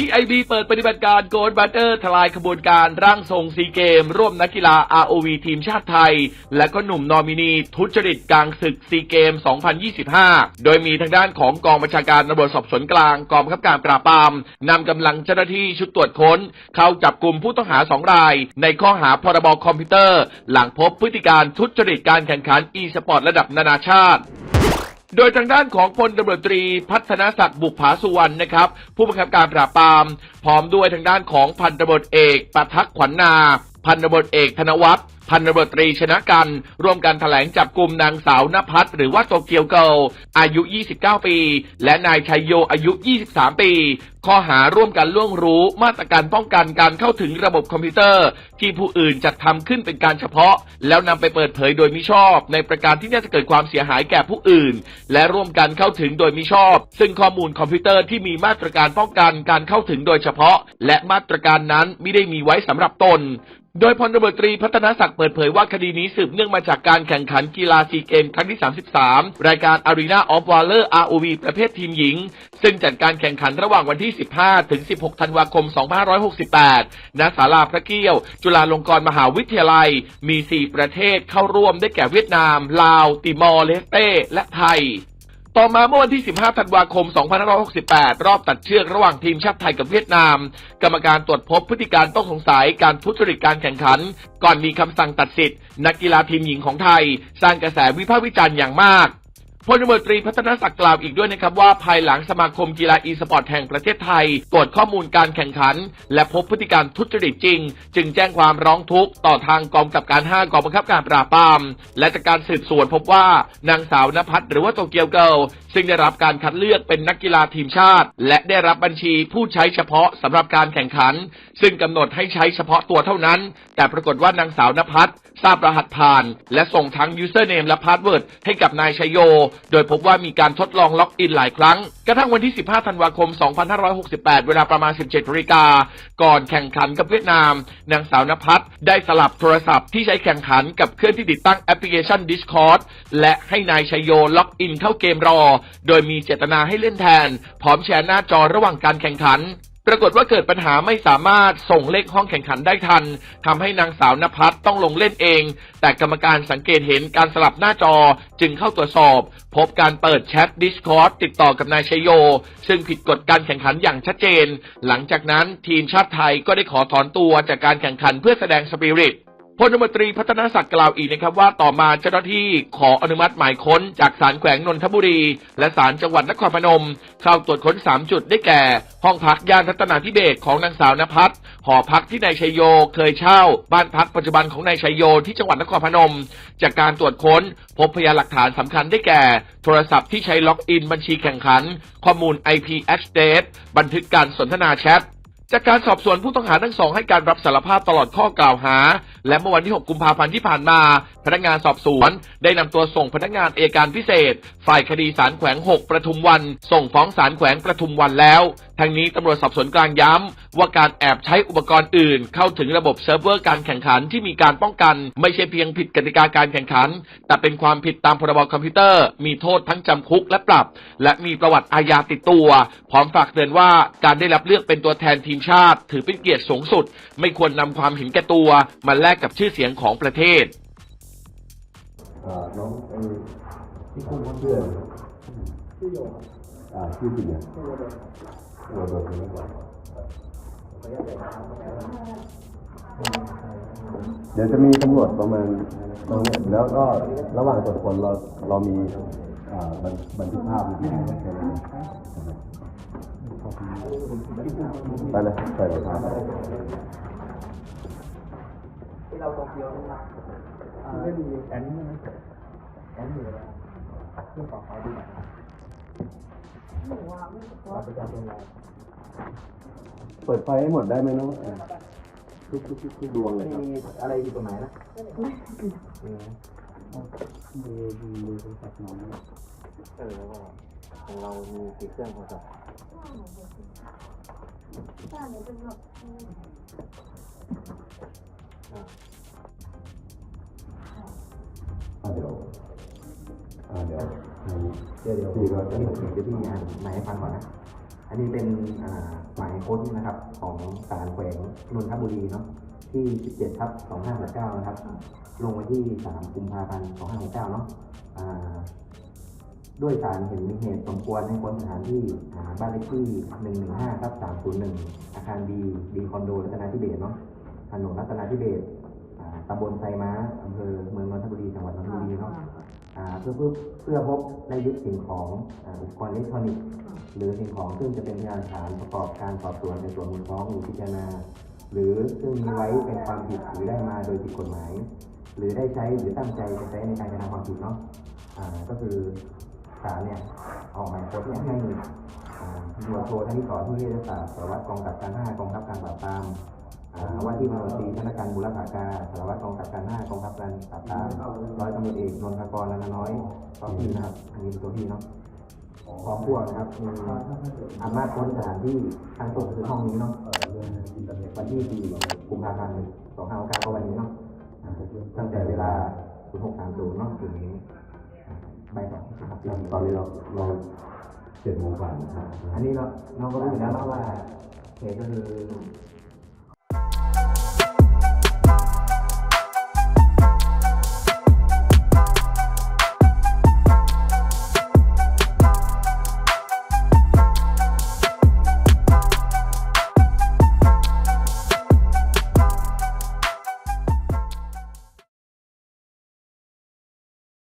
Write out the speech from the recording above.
PIB เปิดปฏิบัติการโกลบัตเตอร์ทลายขบวนการร่างทรงซีเกม ร่วมนักกีฬา ROV ทีมชาติไทย และก็หนุ่มนอมินีทุจริตกลางศึกซีเกม 2025 โดยมีทางด้านของกองบัญชาการตำรวจสอบสวนกลางกองบังคับการปราบปรามนำกำลังเจ้าหน้าที่ชุดตรวจค้น เข้าจับกลุ่มผู้ต้องหาสองราย ในข้อหาพรบคอมพิวเตอร์ หลังพบพฤติการทุจริตการแข่งขัน e-sport ระดับนานาชาติ โดยทางด้านของพลตำรวจตรีพัฒนศักดิ์บุกผาสุวรรณนะครับ ผู้บังคับการปราบปราม พร้อมด้วยทางด้านของพันตำรวจเอกประทักขวัญนา พันตำรวจเอกธนวัฒน์ พันตำรวจตรีชนะกัน ร่วมกันแถลงจับกลุ่มนางสาวนภัสหรือว่าโตเกียวเกิลอายุ 29 ปี และนายชัยโยอายุ 23 ปี ข้อหาร่วมกันล่วงรู้มาตรการป้องกันการเข้าถึงระบบคอมพิวเตอร์ ที่ผู้อื่นจัดทำขึ้นเป็นการเฉพาะ แล้วนำไปเปิดเผยโดยมิชอบ ในประการที่น่าจะเกิดความเสียหายแก่ผู้อื่น และร่วมกันเข้าถึงโดยมิชอบ ซึ่งข้อมูลคอมพิวเตอร์ที่มีมาตรการป้องกันการเข้าถึงโดยเฉพาะ และมาตรการนั้นไม่ได้มีไว้สำหรับตน โดยพลตำรวจตรีพัฒนศักดิ์เปิดเผยว่าคดีนี้สืบเนื่องมาจากการแข่งขันกีฬาซีเกมครั้งที่ 33 รายการ Arena of Valor ROV ประเภททีมหญิง ซึ่งจัดการแข่งขันระหว่างวันที่ 15 ถึง 16 ธันวาคม 2568 ณ ศาลาพระเกี้ยว จุฬาลงกรณ์มหาวิทยาลัย มี 4 ประเทศเข้าร่วมได้แก่เวียดนาม ลาว ติมอร์เลสเต้ และไทย ต่อมาเมื่อวันที่ 15 ธันวาคม 2568 รอบตัดเชือกระหว่างทีมชาติไทยกับเวียดนาม กรรมการตรวจพบพฤติการต้องสงสัยการทุจริตการแข่งขัน ก่อนมีคำสั่งตัดสิทธิ์นักกีฬาทีมหญิงของไทย สร้างกระแสวิพากษ์วิจารณ์อย่างมาก ลตำรวจตรีพัฒนศักดิ์กล่าวอีกด้วยนะครับว่าภายหลังสมาคมกีฬาอีสปอร์ตแห่งประเทศไทยตรวจข้อมูลการแข่งขัน และพบพฤติการทุจริตจริง จึงแจ้งความร้องทุกข์ต่อทางกองกับการ 5 กองบังคับการปราบปราม และจากการสืบสวนพบว่านางสาวนภัสหรือว่าโตเกียวเกิลซึ่งได้รับการคัดเลือกเป็นนักกีฬาทีมชาติ และได้รับบัญชีผู้ใช้เฉพาะสำหรับการแข่งขัน ซึ่งกำหนดให้ใช้เฉพาะตัวเท่านั้น แต่ปรากฏว่านางสาวนภัสทราบรหัสผ่าน และส่งทั้ง username และ password ให้กับนายชยโยโดยพบว่ามีการทดลองล็อกอินหลายครั้ง กระทั่งวันที่ 15 ธันวาคม 2568 เวลาประมาณ 17นาฬิกา ก่อนแข่งขันกับเวียดนาม นางสาวนภัสได้สลับโทรศัพท์ที่ใช้แข่งขันกับเครื่องที่ติดตั้งแอปพลิเคชัน Discord และให้นายชัยโยล็อกอินเข้าเกมรอ โดยมีเจตนาให้เล่นแทน พร้อมแชร์หน้าจอระหว่างการแข่งขัน รากฏว่าเกิดปัญหาไม่สามารถส่งเลขห้องแข่งขันได้ทันทำให้นางสาวนภัสต้องลงเล่นเอง แต่กรรมการสังเกตเห็นการสลับหน้าจอจึงเข้าตรวจสอบ พบการเปิดแชท Discord ติดต่อกับนายชยโย ซึ่งผิดกฎการแข่งขันอย่างชัดเจน หลังจากนั้นทีมชาติไทยก็ได้ขอถอนตัวจากการแข่งขันเพื่อแสดงสปิริต พลตำรวจตรีพัฒนศักดิ์กล่าวอีกนะครับว่าต่อมาเจ้าหน้าที่ขออนุมัติหมายค้นจากศาลแขวงนนทบุรี และศาลจังหวัดนครพนม เข้าตรวจค้น 3 จุดได้แก่ ห้องพักย่านรัตนาธิเบศของนางสาวนภัสหอพักที่นายชัยโยเคยเช่า บ้านพักปัจจุบันของนายชัยโยที่จังหวัดนครพนม จากการตรวจค้น พบพยานหลักฐานสำคัญได้แก่ โทรศัพท์ที่ใช้ล็อกอินบัญชีแข่งขัน ข้อมูล IP address บันทึกการสนทนาแชท จากการสอบสวนผู้ต้องหาทั้งสองให้การรับสารภาพตลอดข้อกล่าวหา และเมื่อวันที่ 6 กุมภาพันธ์ที่ผ่านมา พนักงานสอบสวนได้นำตัวส่งพนักงานเอการพิเศษ ฝ่ายคดีสารแขวง 6 ประทุมวัน ส่งฟ้องสารแขวงประทุมวันแล้ว ทั้งนี้ตำรวจสอบสวนกลางย้ำว่าการแอบใช้อุปกรณ์อื่น เข้าถึงระบบเซิร์ฟเวอร์การแข่งขันที่มีการป้องกัน ไม่ใช่เพียงผิดกติกาการแข่งขัน แต่เป็นความผิดตามพรบคอมพิวเตอร์ มีโทษทั้งจำคุกและปรับ และมีประวัติอาญาติดตัว พร้อมฝากเตือนว่าการได้รับเลือกเป็นตัวแทนทีมชาติ ถือเป็นเกียรติสูงสุด ไม่ควรนำความเห็นแก่ตัวมาแลกกับชื่อเสียงของประเทศอ่าน้องไอ้ที่คุณเพื่อนชื่อโยอ่าชื่อจริงอะ ชื่อโยโดโยโดเป็นเมื่อก่อนเดี๋ยวจะมีตำรวจประมาณตรงเนี้ยแล้วก็ระหว่างตรวจคนเราเรามีอ่าบันบันทึกภาพอยู่ที่แค่นั้นเองไปเลยใส่เลยครับที่เราโตเกียวนี่นะไม่มีแอนนี่นะแอนอยู่แล้วเครื่องต่อไฟดูหน่อย เราไปจับตรงไหนเปิดไฟให้หมดได้ไหมน้องอ่าทุกทุกทุกทุกดวงเลยครับมีอะไรอยู่ตรงไหนนะดูดูดูโทรศัพท์น้องเออแล้วก็ของเรามีกี่เครื่องโทรศัพท์อ่าเดี๋ยวอ่า เดี๋ยวเดี๋ยวเดี๋ยวพี่ก็เดี๋ยวพี่อ่านหมายให้ฟังก่อนนะ อันนี้เป็นหมายค้นนะครับ ของศาลแขวงนนทบุรีเนาะที่ 17ทับ2569นะครับ ลงวันที่ 3 กุมภาพันธ์2569เนาะด้วยสารเห็นมีเหตุสมควรให้ค้นสถานที่บ้านเลขที่ 115ทับ301 อาคารดีดีคอนโดรัตนาธิเบศเนาะถนนรัตนาธิเบศตำบลไซม้าอำเภอเมืองนนทบุรีจัง เพื่อเพื่อเพื่อพบได้ยึดสิ่งของอ่าอุปกรณ์อิเล็กทรอนิกส์หรือสิ่งของซึ่งจะเป็นพยานฐานประกอบการสอบสวนในส่วนมูลฟ้องหรือพิจารณา หรือซึ่งมีไว้เป็นความผิดหรือได้มาโดยผิดกฎหมาย หรือได้ใช้หรือตั้งใจจะใช้ในการกระทำความผิดเนาะอ่าก็คือศาลเนี่ยออกหมายค้นเนี่ยให้อ่าตำรวจโทธนิสรที่วิทยาศาสตร์สารวัตรกองกับการห้ากองทัพการปราบปรามอ่า ว่าที่พลตรีธนการบุรพากาสารวัตรกองกับการห้ากองทัพการปราบปรามร้อยตำรวจเอกนนทกรนันทน้อยพร้อมพี่นะครับ อันนี้เป็นตัวพี่เนาะพร้อมพวกนะครับมีอำนาจค้นสถานที่ทางตรงคือห้องนี้เนาะวันที่4กุมภาพันธ์2569ก็วันนี้เนาะอ่าตั้งแต่เวลา0630เนาะถึงอ่าบ่ายสองนะครับตอนนี้เราเราเจ็ดโมงกว่านะครับอันนี้เราเราก็รู้อยู่แล้วเนาะว่าเหตุก็คือ